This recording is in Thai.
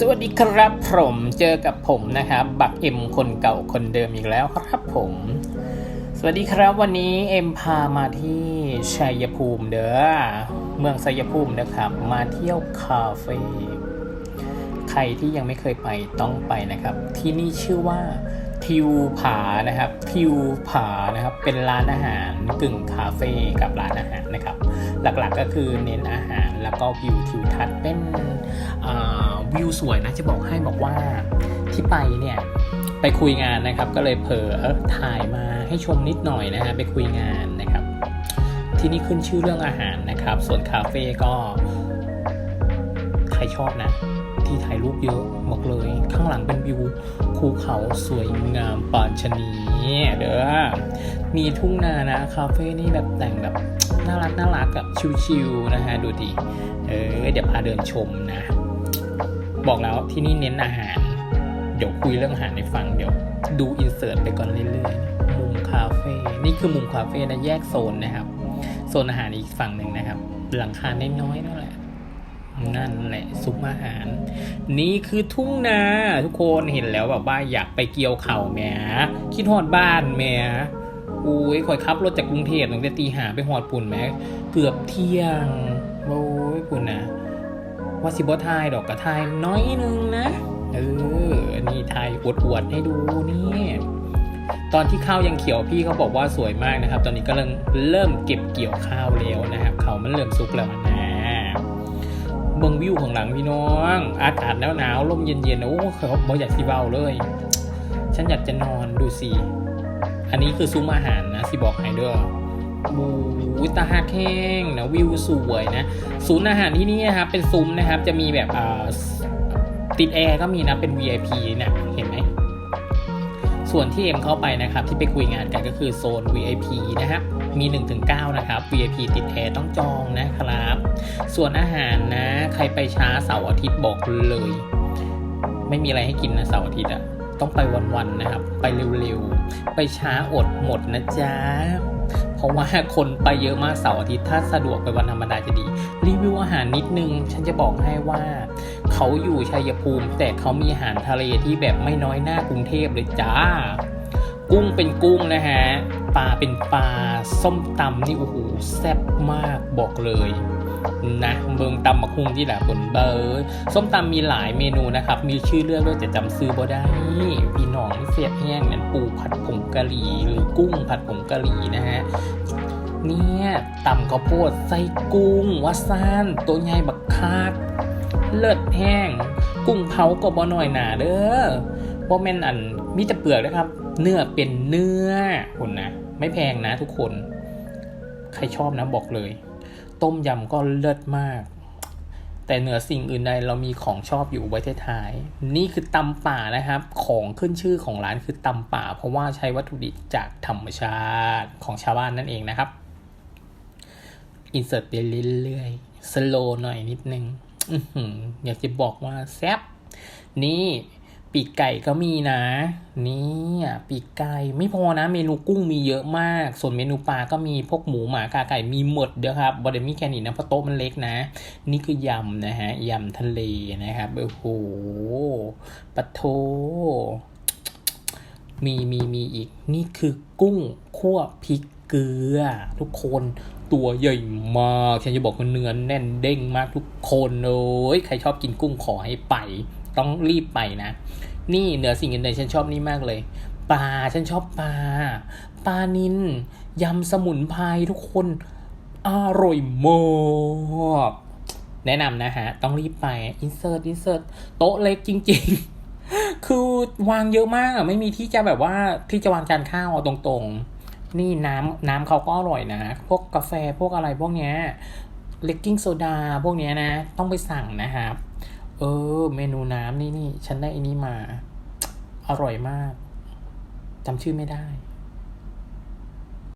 สวัสดีครับผมเจอกับผมนะครับ บักเอ็มคนเก่าคนเดิมอีกแล้วครับผม สวัสดีครับวันนี้เอ็มพามาที่ชัยภูมิเด้อเมืองชัยภูมินะครับ มาเที่ยวคาเฟ่ใครที่ยังไม่เคยไปต้องไปนะครับ ที่นี่ชื่อว่าทิวผานะครับทิวผานะครับเป็นร้านอาหารกึ่งคาเฟ่กับร้านอาหารนะครับ หลักๆก็คือเน้นอาหารแล้วก็วิวทิวทัศน์เป็นวิวสวยนะจะบอกให้บอกว่าที่ไปเนี่ยไปคุยงานนะครับ ก็เลยเผลอถ่ายมาให้ชมนิดหน่อยนะฮะไปคุยงานนะครับ ที่นี่ขึ้นชื่อเรื่องอาหารนะครับ ส่วนคาเฟ่ก็ใครชอบนะ ที่ถ่ายรูปเยอะบอกเลย ข้างหลังเป็นวิวภูเขาสวยงามปานชนีเด้อ มีทุ่งนานะคาเฟ่นี่แบบแต่งแบบน่ารักน่ารักอะชิวๆนะฮะดูดิเออเดี๋ยวพาเดินชมนะ บอกแล้วที่นี่เน้นอาหาร เดี๋ยวคุยเรื่องอาหารในฟังเดี๋ยวดูอินเสิร์ตไปก่อนเรื่อยๆ มุมคาเฟ่นี่คือมุมคาเฟ่นะแยกโซนนะครับโซนอาหารอีกฝั่งหนึ่งนะครับ หลังคาน้อยๆนั่นแหละนั่นแหละซุปอาหาร นี่คือทุ่งนาทุกคนเห็นแล้วแบบว่าอยากไปเกี่ยวเข่าแหมคิดฮอดบ้านแหม อุ้ยคอยขับรถจากกรุงเทพตั้งแต่ตีหาไปหอดปุ่นแหมเกือบเที่ยงโอ้ยปุ่นนะว่าสิบทายดอกกระทายน้อยนึงนะ เออ นี่ทายอวดๆให้ดูนี่ตอนที่ข้าวยังเขียวพี่เขาบอกว่าสวยมากนะครับ ตอนนี้ก็เริ่มเริ่มเก็บเกี่ยวข้าวแล้วนะครับ เขามันเริ่มสุกแล้วนะเบิงวิวของหลังพี่น้อง อากาศหนาวหนาวๆลมเย็นๆโอ้เขาบอกอยากสิเบาเลย ฉันอยากจะนอนดูสิ อันนี้คือซุ้มอาหารนะสิบอกให้เด้วยบูวิตาฮักแห้งนะวิวสวยนะศูนย์อาหารที่นี่นะครับเป็นซุ้มนะครับ จะมีแบบติดแอร์ก็มีนะเป็น VIP เนี่ยเห็นไหมส่วนที่เอ็มเข้าไปนะครับ ที่ไปคุยงานกันก็คือโซน VIP นะครับมี1-9นะครับ VIP ติดแอร์ต้องจองนะครับ ส่วนอาหารนะ ใครไปช้าเสาร์อาทิตย์บอกเลย ไม่มีอะไรให้กินนะเสาร์อาทิตย์อะ ต้องไปวันๆนะครับ ไปเร็วๆ ไปช้าอดหมดนะจ๊ะ เพราะว่าคนไปเยอะมากเสาร์อาทิตย์ถ้าสะดวกไปวันธรรมดาจะดี รีวิวอาหารนิดนึง ฉันจะบอกให้ว่า เขาอยู่ชัยภูมิ แต่เขามีอาหารทะเลที่แบบไม่น้อยหน้ากรุงเทพเลยจ้า กุ้งเป็นกุ้งนะฮะ ปลาเป็นปลาส้มตำนี่โอ้โหแซ่บมากบอกเลยนะเมืองตำบักฮุงที่แหละบนเบอร์ส้มตำมีหลายเมนูนะครับ มีชื่อเรื่องด้วยแต่จำซื้อบ่ได้พี่น้องเสียบแห้งนั่นปูผัดผงกะหรี่หรือกุ้งผัดผงกะหรี่นะฮะเนี่ยตำข้าวโพดใส่กุ้งวาซานตัวใหญ่บักคากเลิศแห้ง กุ้งเผาก็บ่น้อยหนาเด้อบ่แม่นอันมีแต่เปลือกนะครับ เนื้อเป็นเนื้อคุณนะ ไม่แพงนะทุกคน ใครชอบนะบอกเลย ต้มยำก็เลิศมาก แต่เหนือสิ่งอื่นใดเรามีของชอบอยู่ไว้ท้ายๆนี่คือตำป่านะครับ ของขึ้นชื่อของร้านคือตำป่า เพราะว่าใช้วัตถุดิบจากธรรมชาติของชาวบ้านนั่นเองนะครับอินเสิร์ตไปเรื่อยๆสโลหน่อยนิดนึงอื้อหืออยากจะบอกว่าแซ่บนี่ ปีกไก่ก็มีนะ นี่อะปีกไก่ไม่พอนะ เมนูกุ้งมีเยอะมาก ส่วนเมนูปลาก็มีพวกหมูหมากาไก่มีหมดเด้อครับบอดมีแค่นี้นะเพราะโต๊ะมันเล็กนะ นี่คือยำนะฮะยำทะเลนะครับโอ้โหปะโทมีมีมีอีก นี่คือกุ้งคั่วพริกเกลือ ทุกคนตัวใหญ่มากฉันจะบอกว่าเนื้อแน่นเด้งมากทุกคนเลยใครชอบกินกุ้งขอให้ไป ต้องรีบไปนะ นี่เหนือสิ่งอื่นใดฉันชอบนี่มากเลยปลาฉันชอบปลาปลานินยำสมุนไพรทุกคนอร่อยมากแนะนำนะฮะ ต้องรีบไปอินเสิร์ตอินเสิร์ตโต๊ะเล็กจริง ๆ คือวางเยอะมากอะไม่มีที่จะแบบว่าที่จะวางจานข้าวตรงๆ นี่น้ำน้ำเขาก็อร่อยนะ พวกกาแฟพวกอะไรพวกเนี้ยเลกกิ้งโซดาพวกเนี้ยนะ ต้องไปสั่งนะครับ เออ เมนูน้ำนี่นี่ ฉันได้อันนี้มา อร่อยมากจำชื่อไม่ได้